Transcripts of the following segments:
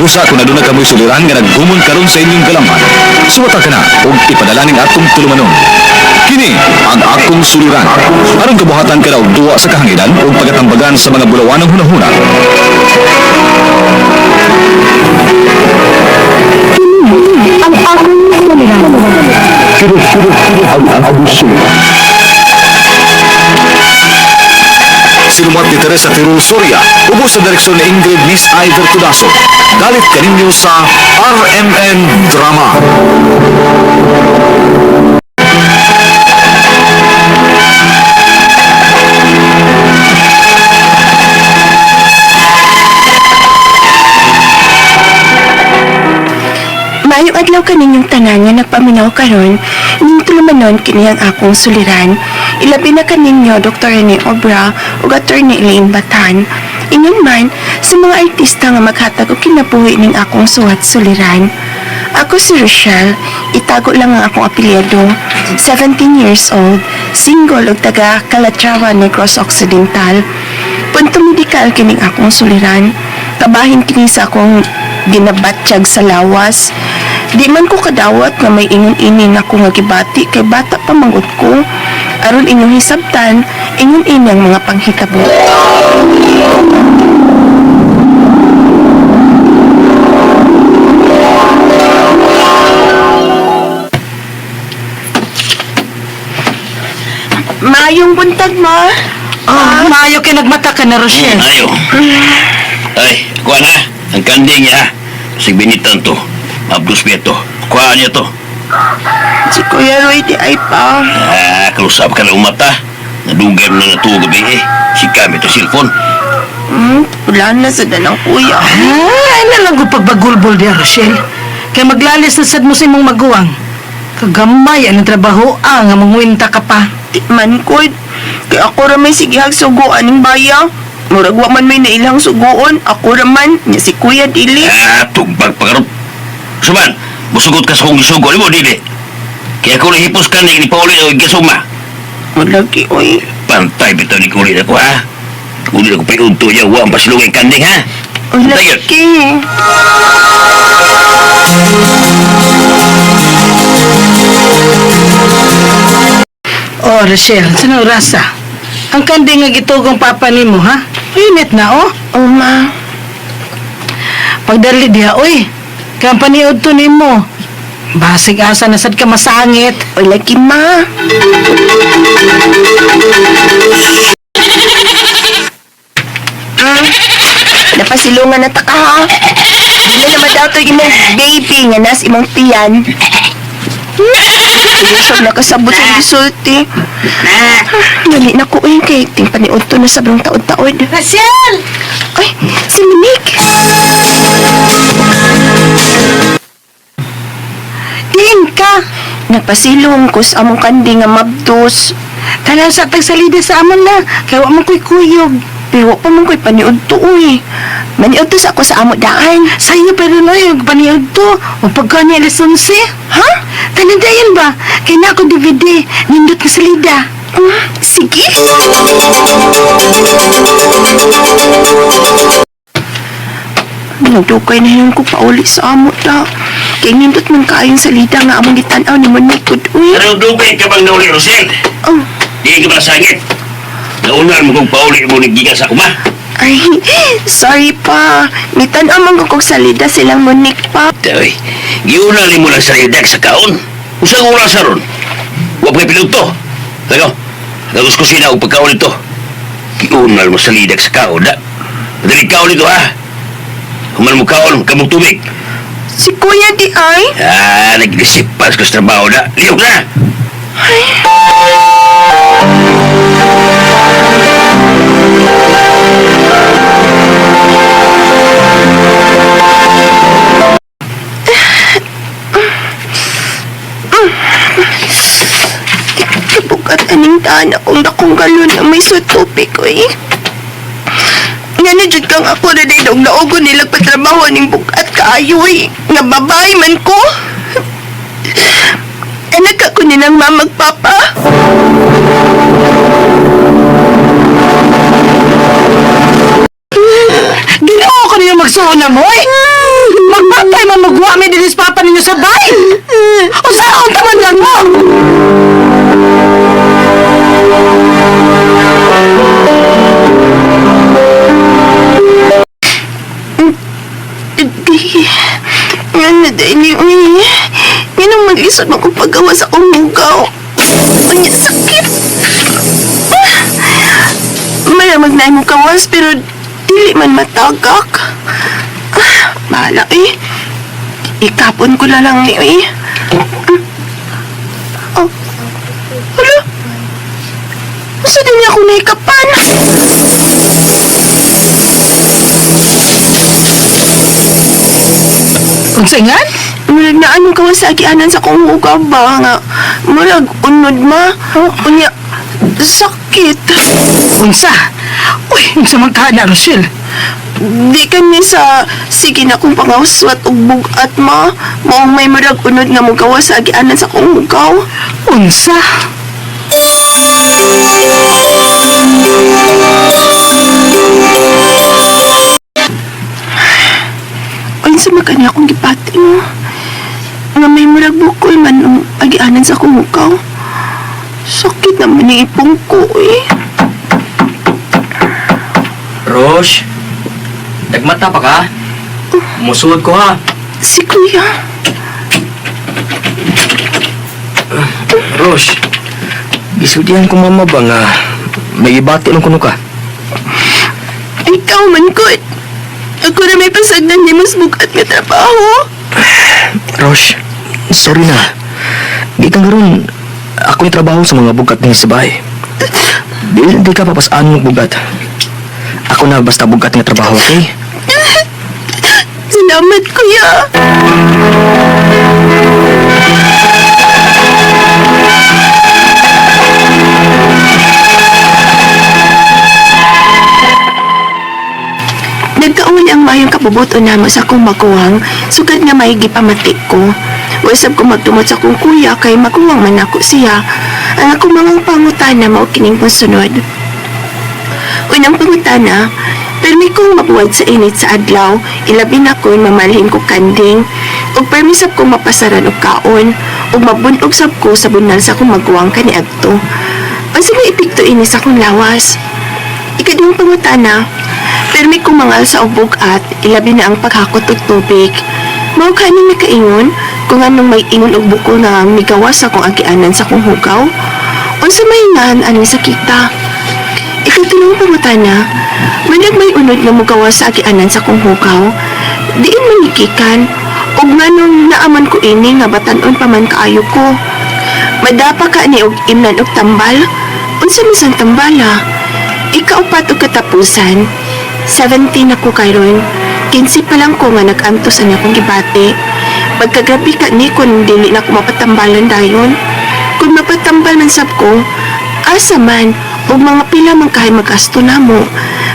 Busa kung aduna ka mo'y suliran nga naggumon karon sa inyong galaman, suwata ka na ug ipadalaning atong tulumanon. Kini ang akong suliran. Aron kabuhatan ka og duwa sa kahanginan ug pagatambagan sa mga bulawanong hunahuna. Ang akong suliran. ang akong suliran. Sinumat ni Teresa Tirul Soria, ubos sa direksyon ni Ingrid Miss Iver Tudaso. Dalit kaninyo sa RMN Drama. Maayong adlaw kaninyong tanan nga nagpaminaw karon ning tulumanon kini ang akong suliran. Ilabi na kaninyo Dr. Rene Obra ug Attorney Elaine Batan. Ingon man sa mga artista nga maghatag og kinabuhi ning akong suwat suliran. Ako si Rochelle, itago lang ang akong apelyido. 17 years old, single ug taga Calatrava, Negros Occidental. Punto medikal kining akong suliran. Kabahin kini sa akong ginabatsyag sa lawas. Di man ko kadawat nga may ingon ini na ko nga gibati kay bata pa manggod ko. Aron inyong hisabtan, ingon ini ang mga panghitabo. Mayong buntag mo. Oh, maayo kay nagmata ka na, Rochelle. Ayo. Ay, kuha na. Ang kanding niya. Sig binitan to. Mabdus to. Kuha niya to. Si Kuya Roy di ay pa. Ah, kalusap ka na umata. Nadugay mo na natuwa gabi eh. Si kami to cellphone. Hmm, wala na sa danang kuya. Ah, ay na lang ko pagbagulbol di, Rochelle. Kay maglalis na sad mo sa imong maguwang. Kagamay ang trabaho ah, nga mangwinta ka pa. Di man ko. Kaya ako ramay sigihag suguan ng bayang. Murag wa man may nailang suguon. Ako raman, niya si Kuya Dili. Ah, tugbag pagkaroon. Suman, musugot ka sa kong gisugo. Ano mo, dili? Kaya kung nahipos ka ni Pauli o Gasuma, Malagi, oy. pantay bitaw ni kulit ako, ha? Kulit ako pa yung unto niya, huwag ang pasilungay kanding, ha? Oy, Tayo. laki. Oh, Rochelle, sino rasa? Ang kandi nga gitugong papa nimo, ha? Init na, oh. Oh, ma. Pagdali diha, uy. Kaya paniod to nimo. Basig asa na sad ka masangit. Oy, laki, ma. Mm. Napasilungan na ta ka, ha? Dili naman daw to imong baby nga nas imong tiyan. Ilusog na kasabot ang gisulti. Dali na ko uy kay tingpaniod to na sabrang taod-taod. Rochelle! Ay, si Monique. Diin ka. Nagpasilong ko sa among kandi nga mabdos. Tanan sa tagsalida sa amon na. Kaya wa man ko'y kuyog. Pero pa man ko'y paniod to uy. Maniod to sa ako sa amo daan. Sa'yo pero no, yung paniod to. O pagka ni alas 11. Ha? Tanadayan ba? Kaya na ako DVD. Nindot na salida. Mm, sige. Nagdukay na yun ko pauli sa amo da. Kaya nindot man kaayon sa lida nga among gitanaw ni good uy. Anong dugay ka bang nauli, Rosel? Oh, Di ka ba nasangit? Naunan mo kung pauli mo naggiga sa kuma. ay, sorry pa. Nitanaw man ko kog salida silang Monique pa. Tay, giunan mo lang sa lidag sa kaon. Usang oras sa ron. Huwag may piluto. Ano? Nagos ko sila ang pagkaon ito. Giunan mo sa lidag sa kaon, da. Madali kaon ito, ha? Human mo kaon, kamong tubig. Si Kuya di ay. Ah, nag-disipas ko sa trabaho, da. Liyok na! Kabukat aning daan akong dakong galon na may sutupi ko eh. Nga na jud kang ako na day dog naogo nila patrabaho ning bukat kaayo eh. Nga babae man ko. Anak ako nilang mamagpapa. Ginoo ko niyo magsuon na mo eh. Magpapay man magwa mi dinis papa ninyo sa bay. O saan taman lang mo? Na dali, uy. Yan ang mag-isod mo kung paggawa sa umugaw. Unya, sakit. Ah! Malamag na mo kawas, pero dili man matagak. Ah, bahala eh. Ikapon ko na lang ni eh. Oh. Hala. Ako naikapan? Unsingan? Murag na anong kawasagianan sa kong hugaw ba nga murag unod ma unya sakit Unsa? Uy, unsa man ka na, Rochelle? di kani sa sige na kong pangawaswat og bugat ma maong may murag unod nga mo kawasagianan sa kong hugaw Unsa? unsa man kani akong gipati mo nga may murag bukol man ang agianan sa hugaw sakit naman ni ipong ko eh. Rosh, nagmata pa ka? Musuod ko ha. si kuya. Rosh, gisudihan ko mama ba nga may ibati lang kuno ka? Ikaw man ko. Ako na may pasagdan ni mas bukat nga trabaho. Rosh, sorry na. Di kang garon, ako yung trabaho sa mga bugat ng sa bahay. Di, di ka papasaan ng bugat. Ako na basta bugat ng trabaho, okay? Salamat, kuya. Ang mayong kabubuto namo sa akong maguwang, sugad nga may gipamatik ko. Wasab ko magtumot sa akong kuya kay maguwang man ako siya. Ang akong mga pangutana mao kining sunod. Unang pangutana, permi kong mabuwag sa init sa adlaw, ilabi na ko mamalhin ko kanding, ug permi sab kong mapasaran og kaon, ug mabunog sab ko sa bunal sa akong maguwang kani adto. Unsa nga epekto ini sa akong lawas? Ikaduhang pangutana, permi kong mangal sa ubog at ilabi na ang paghakot og tubig. Mao kani mi kaingon kung anong may ingon og buko na migawas sa akong agianan sa akong hugaw. Unsa may nan ani sakita? Ikatunong pangutana, manag may unod nga mugawas sa agianan sa kong hugaw, diin manikikan, ug nganong naaman ko ini nga batanon pa man kaayo ko. Madapa ka ni og imnan og tambal, unsa man sang tambala? Ikaupat og katapusan, 17 ako karon. 15 pa lang ko nga nag-antos sa akong gibati. Pagkagabi ka ni kung dili na ko mapatambalan dayon. Kung mapatambal man sab ko, asa man, ug mga pila man kahay magasto na mo.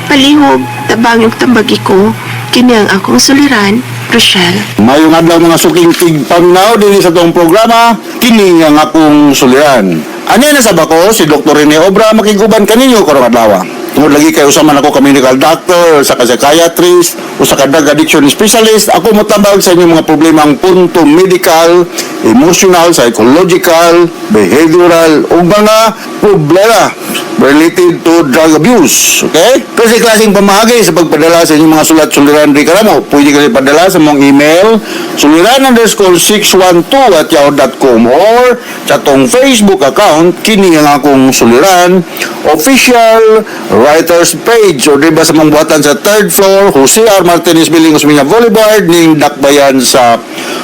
Palihog, tabang yung tambagi ko, kini ang akong suliran, Rochelle. Mayong adlaw mga suking tigpangnaw din sa tong programa, kini nga akong suliran. Ano na sa bako, si Dr. Rene Obra makiguban kaninyo karong adlaw. Tungod lagi kayo sa man ako ka medical doctor, sa ka psychiatrist, o sa ka drug addiction specialist, ako motabag sa inyong mga problema ang punto medical, emotional, psychological, behavioral, o mga problema related to drug abuse. Okay? Kasi klaseng pamahagi sa pagpadala sa inyong mga sulat suliran di karamo. Pwede kayo padala sa mong email suliran underscore 612 at yahoo.com or sa tong Facebook account kini ang akong suliran official writers page o diba sa mong buhatan sa third floor Jose R. Martinez Building Osmeña Boulevard ning Dakbayan sa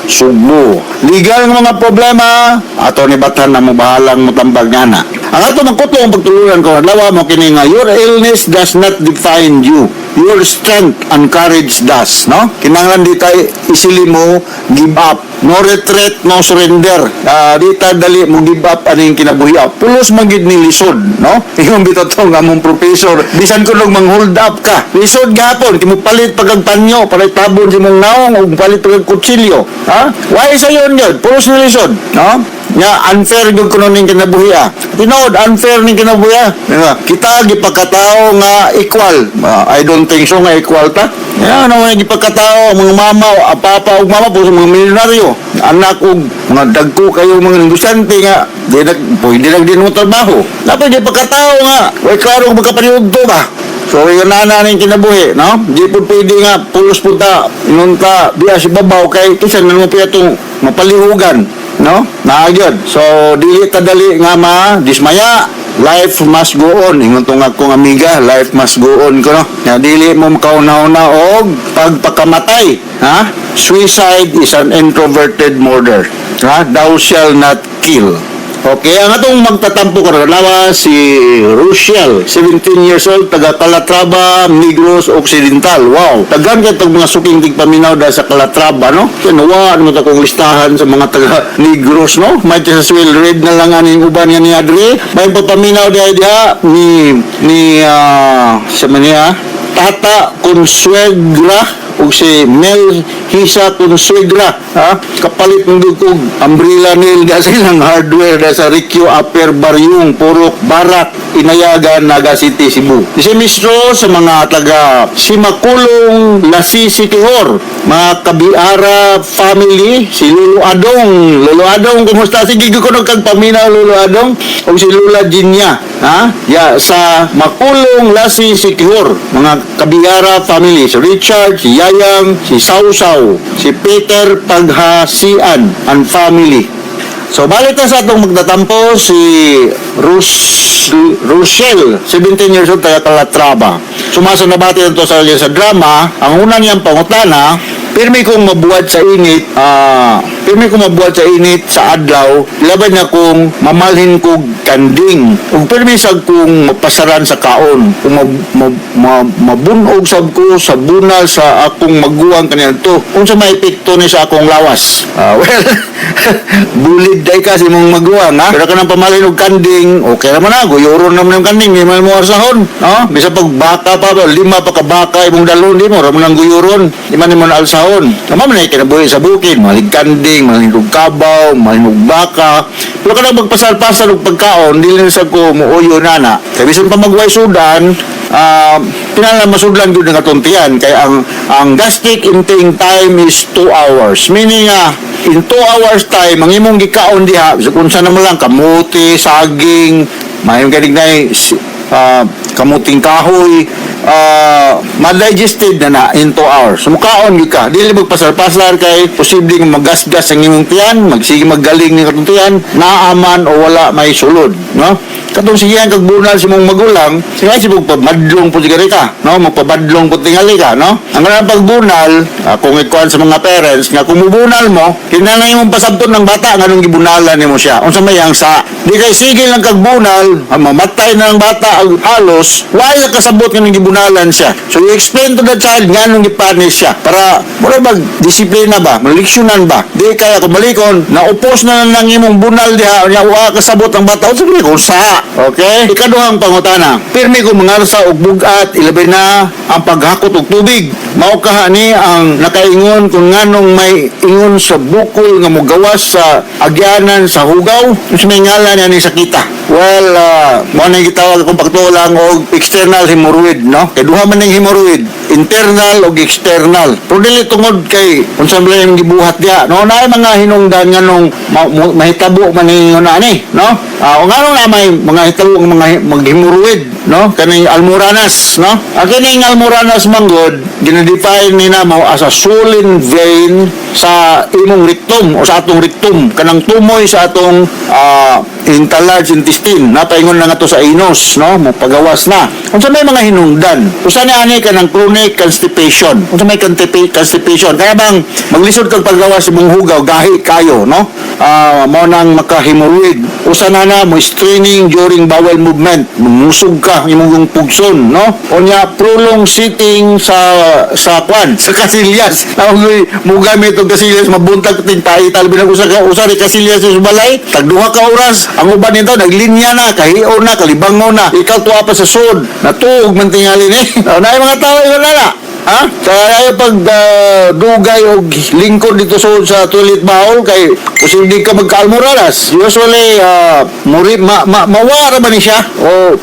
Sugbo. Legal ng mga problema ato ni Batan na mo bahalang motambag nana. Ang ato magkutlo ang pagtuluran ko adlaw mo kini nga your illness does not define you. Your strength and courage does, no? Kinahanglan di tayo isili mo give up. No retreat, no surrender. Ah, di dali mo give up aning kinabuhi up. Pulos magid ni lisod, no? Ingon bitaw to nga mong professor, bisan ko nung mang-hold up ka. Lisod gapon, kimo palit pagagpanyo, palit tabon si mong naong, palit kutsilyo. Ha? Why sa yon yun? Pulos ni lisod, no? Nga unfair gyud kuno ning kinabuhi ah. Tinood unfair ning kinabuhi. Diba? Kita gipagkatao nga equal. Ah, I don't think so nga equal ta. Yan naman yung ipagkatao, mga mama, ah, papa o mama sa mga milyonaryo. Anak o mga dagko kayo mga negosyante nga, di na, pwede na din mo trabaho. Dapat di pagkatao nga, way klaro kung magkapaniod to ba? So, yung nana na yung kinabuhi, no? Di po pwede nga, pulos punta, inunta, biya si babaw, kay kisan na mo mapalihugan, no? Naagyod. So, dili kadali nga ma, dismaya, life must go on. Ingon to nga kong amiga, life must go on ko, no? Nga dili mo makauna-una og pagpakamatay, ha? Suicide is an introverted murder. Ha? Thou shall not kill. Okay, ang atong magtatampo karon lawa si Rochelle, 17 years old, taga Calatrava, Negros Occidental. Wow, tagan kay tag mga suking tigpaminaw da sa Calatrava, no? Kinawa ano ta kong listahan sa mga taga Negros, no? May sa Swell Red na lang aning uban nga ni Adri. May papaminaw diha diha ni ni ah sa maniya Tata Consuegra o si Mel Hisa Consuegra ha? Kapalit ng dugog umbrella nil da sa ilang hardware da sa Rikyo Upper Baryong Purok Barak Inayagan Naga City Cebu. Si Mistro sa mga taga Simakulong Lasi Sikihor mga Kabiara family si Lolo Adong. Lolo Adong kumusta? Sige ko kag paminaw Lolo Adong o si Lula Jinya ha? Ya sa Makulong Lasi Sikihor mga Kabiara family si Richard si Yayang si Sausaw si Peter Paghasian and family So, balik sa atong magtatampo si Rus Rochelle, 17 years old, taga Calatrava. Sumasa na bati ito sa sa drama. Ang una niyang pangutana, pirmi kong mabuhat sa init, ah, pirmi kong mabuhat sa init sa adlaw, laban na kong mamalhin kog kanding. Ug pirmi sad kong mapasaran sa kaon, kung ma, ma, ma, mabunog sab ko sa bunal sa akong maguwang kanyanto. Unsa may epekto ni sa akong lawas? Ah, well, bulid day kasi mong maguwang ha. Pero kanang pamalhin og kanding, okay naman na, guyuron naman yung kanding, di man mo arsahon. No? Bisa pag baka pa, lima pa ka baka imong dalon, di mo, ramon ang guyuron, di man mo na alsahon. Naman man na kinabuhi sa bukid, malig kanding, malig og kabaw, malig og baka. Pero kanang magpasal-pasal og pagkaon, dili na sa ko muuyo na na. Kaya bisan pa magway sudan, ah pinala masudlan gyud nga tuntian kay ang ang gastric intake time is 2 hours meaning nga in 2 hours time ang imong gikaon diha so kung saan naman lang kamuti saging mayong galing na uh, kamuting kahoy uh, ma-digested na na in 2 hours. Mukaon gyud ka. Dili magpasar-pasar kay posibleng magasgas ang imong tiyan, magsige maggaling ni katong tiyan, naaman o wala may sulod, no? Katong sigihan kag bunal si mong magulang, sige si mong pamadlong po sigari ka, no? Magpabadlong po tingali ka, no? Ang kanang pagbunal, uh, kung ikuan sa mga parents, nga kung mubunal mo, kinahanglan imong pasabton ng bata nga nung gibunalan nimo siya. Unsa may ang sa di kay sige lang kag bunal, ang mamatay na ng bata ang halos, na kasabot nga nung gibunalan siya. So explain to the child nga nung gipunish siya para mura mag disiplina ba, maliksyonan ba. Di kaya kung malikon, naupos na lang imong bunal diha, nya wa kasabot ang bata. Unsa may kung sa, okay? Ikaduhang pangutana, pirmi ko mangarsa og bugat, ilabi na ang paghakot og tubig. Mao ka ni ang nakaingon kung nganong may ingon sa bukol nga mogawas sa agyanan sa hugaw, unsa may ngalan niya ni sakita. Well, uh, mo na gitawag kung pagtulang og external hemorrhoid, no? Kay duha man ning hemorrhoid, internal ug external. Pero dili tungod kay unsa man yung gibuhat diha. No, na mga hinungdan nga nung ma- mo- mahitabo man ni na ni, no? Ah, uh, ngano na may mga hitabo nga mga maghemorrhoid, no? Kani almoranas, no? Ang kining almoranas manggod, ginadefine ni namo as a swollen vein sa imong rectum o sa atong rectum kanang tumoy sa atong ah, interlarge intestine. Napaingon na nga to sa anus no? Mo pagawas na unsa may mga hinungdan usa ni ani kanang chronic constipation? Unsa may constipa- constipation. Kaya bang maglisod kag paggawas imong hugaw gahi kayo no? Ah mo nang makahemorrhoid. Usa na na mo straining during bowel movement. Musog ka imong yung pugson no? Unya prolonged sitting sa sa kwan sa kasilyas Namoy mo gamit og kasilyas mabuntag ting paital binag usa ka usa ni kasilyas sa balay. Tag duha ka oras. Ang uban nito naglinya na kahiyo na kalibango na. Ikaw tuwa pa sa sud. Natuog man tingali ni. Na mga tao na Ha? Kaya pag ah, dugay o lingkod dito sa, sa toilet bowl kay kasi hindi ka magkaalmoralas. Usually, uh, muri, ma, ma, mawara ba ni siya? O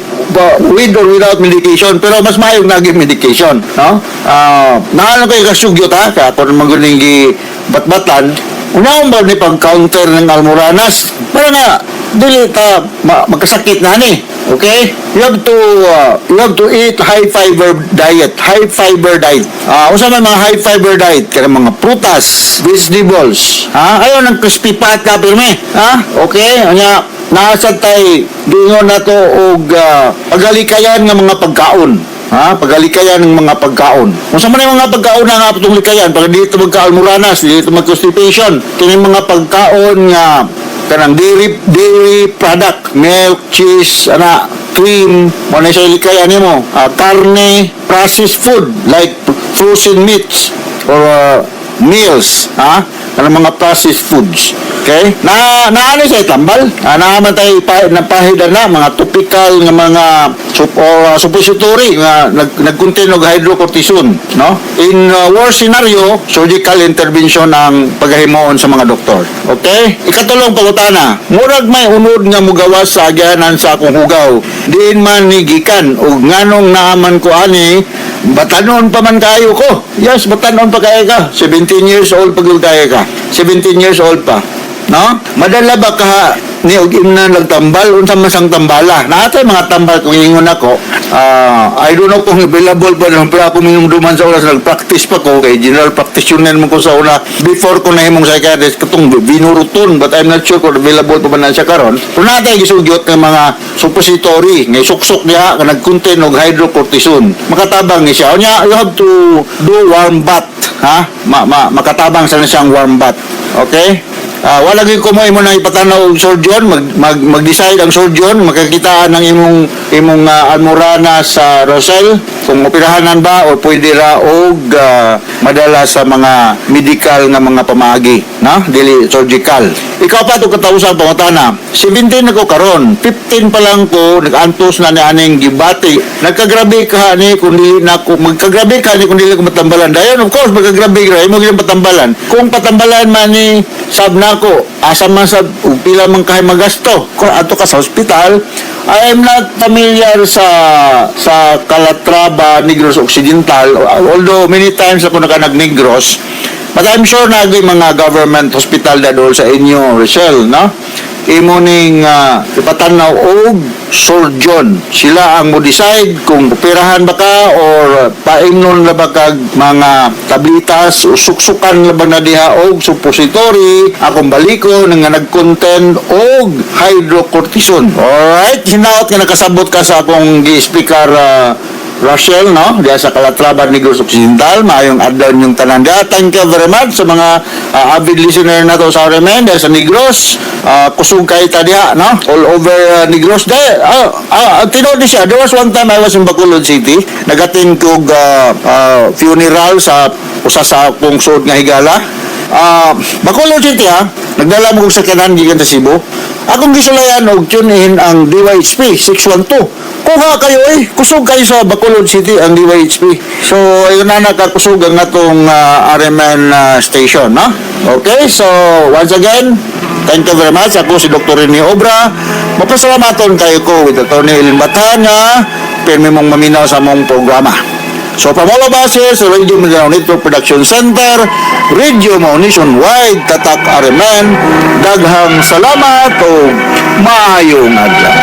with or without medication pero mas maayong naging medication no? Ah naano kay kasugyot ha kaya ako naman guling gi batbatan unang ba ni pang counter ng almoranas? Para nga dili ta ma- magkasakit na ni okay? You have to uh, you have to eat high fiber diet high fiber diet. Ah usa man mga high fiber diet? Kaya mga prutas vegetables ha? Ayo ng crispy pata pirme ha? Okay anya nasa tay dingon nato og uh, pagalikayan nga mga pagkaon. Ha? Pagalikayan ng mga pagkaon. Kung sa man mga pagkaon na nga patong likayan para dito magkaon muranas dito mag constipation kini mga pagkaon nga kanang dairy dairy product milk cheese ana cream mo na siya likayan nimo. Ah, karne processed food like frozen meats or uh, meals ha? Kanang mga processed foods. Okay? Na naano siya tambal ah, naaman tayo pa, napahidan na mga topical nga mga sup, or, uh, suppository nga nag, nag-contain og hydrocortisone no? In uh, worst scenario surgical intervention ang pagahimoon sa mga doktor. Okay? Ikatulong pangutana murag may unod nga mugawas sa agyanan sa akong hugaw. Diin man ni gikan ug nganong naaman ko ani batanon pa man kayo ko. Yes batanon pa kayo ka. 17 years old pag kayo ka. 17 years old pa. No? Madala ba ka ni og imna nagtambal unsa man sang tambala. Naatay mga tambal kung ingon ako ah I don't know kung available pa no pero ako minumduman sa oras nagpractice pa ko kay general practitioner mo ko sa una. Before ko nahimong psychiatrist katong binuruton but I'm not sure kung available pa ba na siya karon. Pero natay gisugyot ng mga suppository ngay suksok niya nga nag-contain og hydrocortisone. Makatabang ni siya. Unya you have to do warm bath ha? Ma, ma makatabang sa na siyang warm bath. Okay Ah, wala gyud ko mo imo na ipatanaw og surgeon mag, mag mag-decide ang surgeon makakitaan ng imong imong uh, almorana sa Rosel. Kung operahanan ba o pwede ra og ah, madala sa mga medical nga mga pamaagi na? Dili surgical. Ikaw pa to katawusan pangutana. 17 ako karon. 15 pa lang ko nag-antos na ni aning gibati. Nagkagrabe ka ni kung dili na ko magkagrabe ka ni kung dili ko matambalan. Dayon of course magkagrabe ra imo gyud patambalan kung patambalan man ni sab na ko asa man sa pila man kay magasto. Kung ato ka sa hospital I am not familiar sa sa Calatrava Negros Occidental. Although many times ako naka nag-Negros but I'm sure na mga government hospital na doon sa inyo Rochelle no imo ning uh, ipatanaw og surgeon sila ang mo decide kung operahan ba ka or paimnon na ba kag mga tablitas o suksukan na ba na diha og suppository akong baliko nga nag-contain og hydrocortisone. Alright hinaot nga nakasabot ka sa akong gi-speaker uh, Rochelle, no? Diya sa Calatrava, Negros Occidental. Maayong adlaw yung tanan diya. Thank you very much sa mga uh, avid listener na to sa Remen. Diya sa Negros. Uh, kusog kay ta diya, no? All over uh, Negros. Diya, uh, uh, tinod siya. There was one time I was in Bacolod City. Nagatin kog uh, uh, funeral sa usa sa akong suod nga higala. Ah, Bacolod City ha, nagdala mo kong sakyanan gikan sa Cebu. Akong gisulayan og tune in ang DYHP 612. Kuha kayo eh, kusog kayo sa Bacolod City ang DYHP. So, ayun na nakakusog ang atong uh, RMN ah, station, no? Okay, so once again, thank you very much. Ako si Dr. Rene Obra. Mapasalamaton kayo ko with Atty. Elin Batana. Pirmi mong maminaw sa mong programa. So, here sa Radio Mindanao Network Production Center, Radio Mo Nationwide, Tatak Ariman, daghang salamat o maayong adlaw.